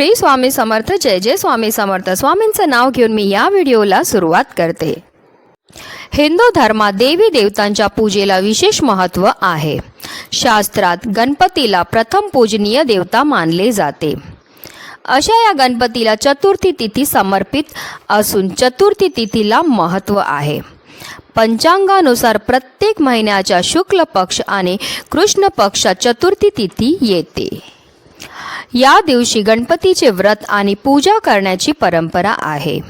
श्री स्वामी समर्थ जय जय स्वामी समर्थ. स्वामींचं नाव घेऊन मी या व्हिडिओला सुरुवात करते. हिंदू धर्मात देवी देवतांच्या पूजेला विशेष महत्त्व आहे. शास्त्रात गणपतीला प्रथम पूजनीय देवता मानले जाते. अशा या गणपतीला चतुर्थी तिथी समर्पित असून चतुर्थी तिथीला महत्त्व आहे. पंचांगानुसार प्रत्येक महिन्याच्या शुक्ल पक्ष आणि कृष्ण पक्षात चतुर्थी तिथी येते. या दिवशी गणपतीचे व्रत आणि पूजा करण्याची परंपरा आहे.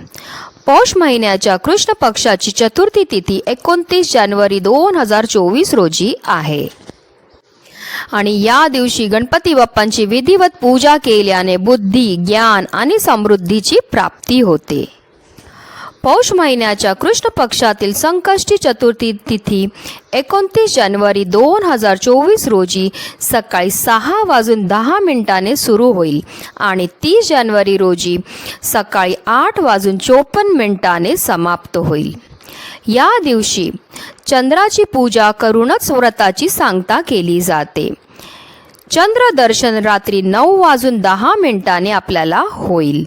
पौष महिन्याच्या कृष्ण पक्षाची चतुर्थी तिथी एकोणतीस जानेवारी दोन हजार चोवीस रोजी आहे. आणि या दिवशी गणपती बाप्पांची विधिवत पूजा केल्याने बुद्धी ज्ञान आणि समृद्धीची प्राप्ती होते. पौष महिन्याच्या कृष्ण पक्षातील संकष्टी चतुर्थी तिथी एकोणतीस जानेवारी दोन हजार चोवीस रोजी सकाळी सहा वाजून दहा मिनिटाने सुरू होईल आणि तीस जानेवारी रोजी सकाळी आठ वाजून चोपन्न मिनिटाने समाप्त होईल. या दिवशी चंद्राची पूजा करूनच व्रताची सांगता केली जाते. चंद्रदर्शन रात्री नऊ वाजून दहा मिनिटाने आपल्याला होईल.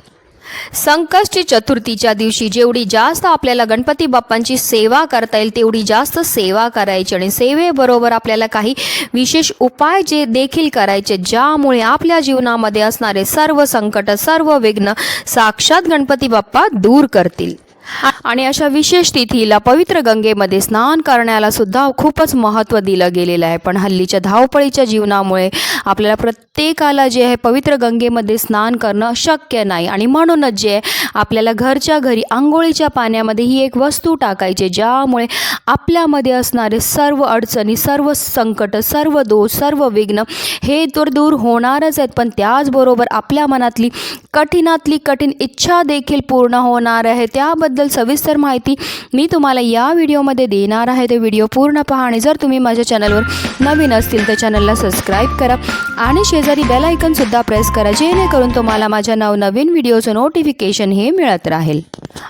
संकष्टी चतुर्थीच्या दिवशी जेवढी जास्त आपल्याला गणपती बाप्पांची सेवा करता येईल तेवढी जास्त सेवा करायची. आणि सेवेबरोबर आपल्याला काही विशेष उपाय जे देखील करायचे ज्यामुळे आपल्या जीवनामध्ये असणारे सर्व संकट सर्व विघ्न साक्षात गणपती बाप्पा दूर करतील. आणि अशा विशेष तिथीला पवित्र गंगेमध्ये स्नान करण्याला सुद्धा खूपच महत्त्व दिलं गेलेलं आहे. पण हल्लीच्या धावपळीच्या जीवनामुळे आपल्याला प्रत्येकाला जे आहे पवित्र गंगेमध्ये स्नान करणं शक्य नाही. आणि म्हणूनच जे आहे आपल्याला घरच्या घरी आंघोळीच्या पाण्यामध्ये ही एक वस्तू टाकायची ज्यामुळे आपल्यामध्ये असणारे सर्व अडचणी सर्व संकट सर्व दोष सर्व विघ्न हे तर दूर होणारच आहेत. पण त्याचबरोबर आपल्या मनातली कठीणातली कठीण इच्छा देखील पूर्ण होणार आहे. त्याबद्दल सविस्तर माहिती मी तुम्हाला या व्हिडिओमध्ये देणार आहे. ते व्हिडिओ पूर्ण पहा आणि जर तुम्ही माझ्या चॅनलवर नवीन असतील तर चॅनलला सबस्क्राईब करा आणि शेजारी बेल आयकनसुद्धा प्रेस करा जेणेकरून तुम्हाला माझ्या नवनवीन व्हिडिओचं नोटिफिकेशन हे मिळत राहील.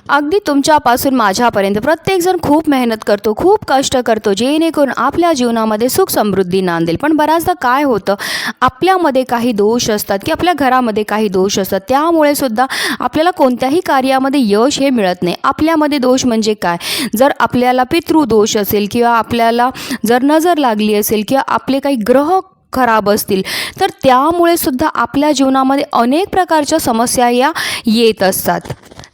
अगदी तुमच्यापासून माझ्यापर्यंत. प्रत्येकजण खूप मेहनत करतो खूप कष्ट करतो जेणेकरून आपल्या जीवनामध्ये सुख समृद्धी नांदेल. पण बऱ्याचदा काय होतं आपल्यामध्ये काही दोष असतात की आपल्या घरामध्ये काही दोष असतात त्यामुळे सुद्धा आपल्याला कोणत्याही कार्यामध्ये यश हे मिळत नाही. आपल्यामध्ये दोष म्हणजे काय? जर आपल्याला पितृदोष असेल किंवा आपल्याला जर नजर लागली असेल किंवा आपले काही ग्रह खराब असतील तर त्यामुळे सुद्धा आपल्या जीवनामध्ये अनेक प्रकारच्या समस्या या येत असतात.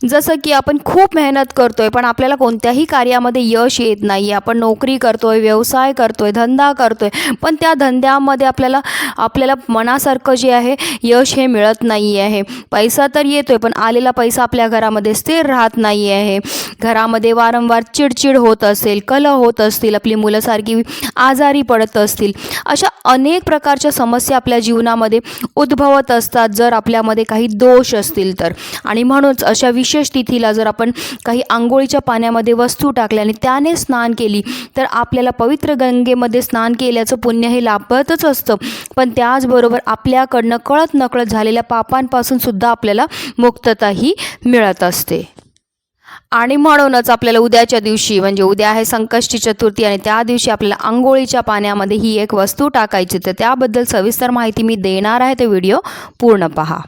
जसं की आपण खूप मेहनत करतो आहे पण आपल्याला कोणत्याही कार्यामध्ये यश येत नाही आहे आपण नोकरी करतो आहे व्यवसाय करतो आहे धंदा करतो आहे पण त्या धंद्यामध्ये आपल्याला आपल्याला मनासारखं जे आहे यश हे मिळत नाही आहे पैसा तर येतो आहे पण आलेला पैसा आपल्या घरामध्ये स्थिर राहत नाही आहे घरामध्ये वारंवार चिडचिड होत असेल कलह होत असतील आपली मुलं सारखी आजारी पडत असतील अशा अनेक प्रकारच्या समस्या आपल्या जीवनामध्ये उद्भवत असतात जर आपल्यामध्ये काही दोष असतील तर. आणि म्हणूनच अशा विशेष तिथीला जर आपण काही आंघोळीच्या पाण्यामध्ये वस्तू टाकल्या आणि त्याने स्नान केली तर आपल्याला पवित्र गंगेमध्ये स्नान केल्याचं पुण्य हे लाभतच असतं. पण त्याचबरोबर आपल्याकडनं कळत नकळत झालेल्या पापांपासून सुद्धा आपल्याला मुक्तताही मिळत असते. आणि म्हणूनच आपल्याला उद्याच्या दिवशी म्हणजे उद्या आहे संकष्टी चतुर्थी आणि त्या दिवशी आपल्याला आंघोळीच्या पाण्यामध्ये ही एक वस्तू टाकायची तर त्याबद्दल सविस्तर माहिती मी देणार आहे. ते व्हिडिओ पूर्ण पहा.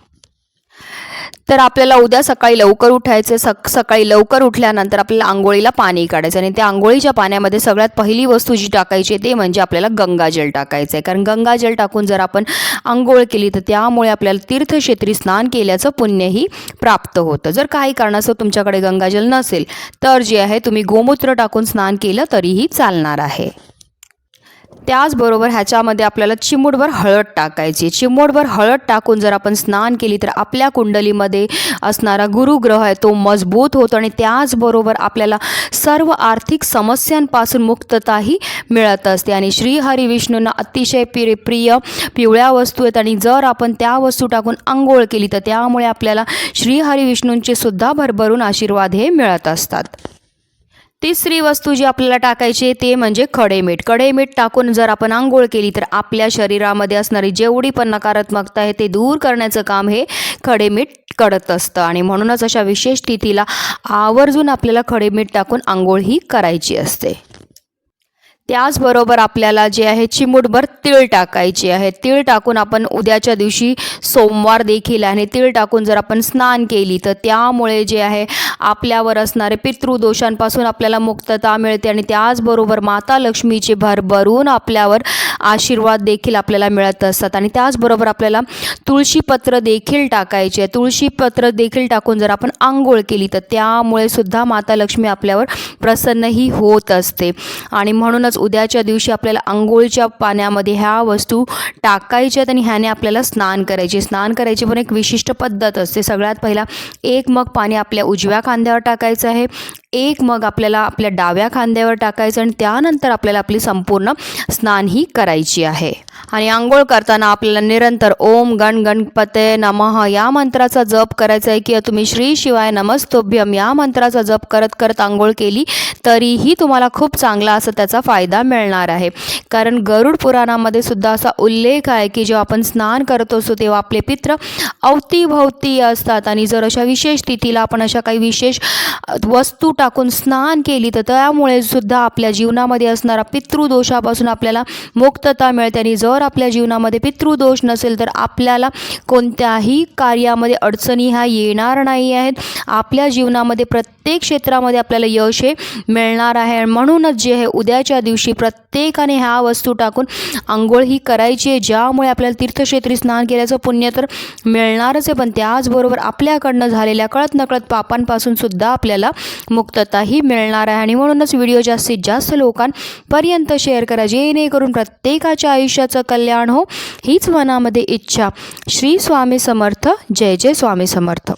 तर आपल्याला उद्या सकाळी लवकर उठायचं सक सकाळी लवकर उठल्यानंतर आपल्याला आंघोळीला पाणी काढायचं आणि त्या आंघोळीच्या पाण्यामध्ये सगळ्यात पहिली वस्तू जी टाकायची आहे ते म्हणजे आपल्याला गंगाजल टाकायचं आहे. कारण गंगाजल टाकून जर आपण आंघोळ केली तर त्यामुळे आपल्याला तीर्थक्षेत्री स्नान केल्याचं पुण्यही प्राप्त होतं. जर काही कारणास्तव तुमच्याकडे गंगाजल नसेल तर जे आहे तुम्ही गोमूत्र टाकून स्नान केलं तरीही चालणार आहे. त्याचबरोबर ह्याच्यामध्ये आपल्याला चिमूटभर हळद टाकायची. चिमूटभर हळद टाकून जर आपण स्नान केली तर आपल्या कुंडलीमध्ये असणारा गुरुग्रह आहे तो मजबूत होतो आणि त्याचबरोबर आपल्याला सर्व आर्थिक समस्यांपासून मुक्तताही मिळत असते. आणि श्री विष्णूंना अतिशय प्रिय प्रिय पिवळ्या वस्तू आहेत आणि जर आपण त्या वस्तू टाकून आंघोळ केली तर त्यामुळे आपल्याला श्री विष्णूंचे सुद्धा भरभरून आशीर्वाद हे मिळत असतात. तिसरी वस्तू जी आपल्याला टाकायची आहे ते म्हणजे खडे मीठ खडे मीठ टाकून जर आपण आंघोळ केली तर आपल्या शरीरामध्ये असणारी जेवढी पण नकारात्मकता आहे ते दूर करण्याचं काम हे खडे मीठ करत असतं. आणि म्हणूनच अशा विशेष तिथीला आवर्जून आपल्याला खडे मीठ टाकून आंघोळ ही करायची असते. त्याचबरोबर आपल्याला जे आहे चिमूटभर तीळ टाकायचे आहे. तीळ टाकून आपण उद्याच्या दिवशी सोमवार देखील आहे. आणि तीळ टाकून जर आपण स्नान केली तर त्यामुळे जे आहे आपल्यावर असणारे पितृदोषांपासून आपल्याला मुक्तता मिळते आणि त्याचबरोबर माता लक्ष्मीचे भरभरून आपल्यावर आशीर्वाद देखील आपल्याला मिळत असतात. आणि त्याचबरोबर आपल्याला तुळशीपत्र देखील टाकायचे आहे. तुळशीपत्र देखील टाकून जर आपण आंघोळ केली तर त्यामुळे सुद्धा माता लक्ष्मी आपल्यावर प्रसन्नही होत असते. आणि म्हणूनच उद्याच्या दिवशी आपल्याला आंघोळच्या पाण्यामध्ये ह्या वस्तू टाकायच्या आणि ह्याने आपल्याला स्नान करायचे. स्नान करायची पण एक विशिष्ट पद्धत असते. सगळ्यात पहिला एक मग पाणी आपल्या उजव्या खांद्यावर टाकायचं आहे. एक मग आपल्याला आपल्या डाव्या खांद्यावर टाकायचं आणि त्यानंतर आपल्याला आपली संपूर्ण स्नान ही करायची आहे. आणि आंघोळ करताना आपल्याला निरंतर ओम गण गणपते नमः या मंत्राचा जप करायचा आहे किंवा तुम्ही श्री शिवाय नमस्तोभ्यम या मंत्राचा जप करत करत आंघोळ केली तरीही तुम्हाला खूप चांगला असा त्याचा फायदा फायदा मिळणार आहे. कारण गरुड पुराणामध्ये सुद्धा असा उल्लेख आहे की जेव्हा आपण स्नान करत असतो तेव्हा आपले पित्र अवतीभवती असतात. आणि जर अशा विशेष तिथीला आपण अशा काही विशेष वस्तू टाकून स्नान केली तर त्यामुळे सुद्धा आपल्या जीवनामध्ये असणारा पितृदोषापासून आपल्याला मुक्तता मिळते. आणि जर आपल्या जीवनामध्ये पितृदोष नसेल तर आपल्याला कोणत्याही कार्यामध्ये अडचणी ह्या येणार नाही आहेत. आपल्या जीवनामध्ये प्रत्येक क्षेत्रामध्ये आपल्याला यश हे मिळणार आहे. म्हणूनच जे आहे उद्याच्या दिवशी दिवशी प्रत्येकाने ह्या वस्तू टाकून आंघोळ ही करायची आहे ज्यामुळे आपल्याला तीर्थक्षेत्री स्नान केल्याचं पुण्य तर मिळणारच आहे. पण त्याचबरोबर आपल्याकडनं झालेल्या कळत नकळत पापांपासून सुद्धा आपल्याला मुक्तताही मिळणार आहे. आणि म्हणूनच व्हिडिओ जास्तीत जास्त लोकांपर्यंत शेअर करा जेणेकरून प्रत्येकाच्या आयुष्याचं कल्याण हो हीच मनामध्ये इच्छा. श्री स्वामी समर्थ. जय जय स्वामी समर्थ.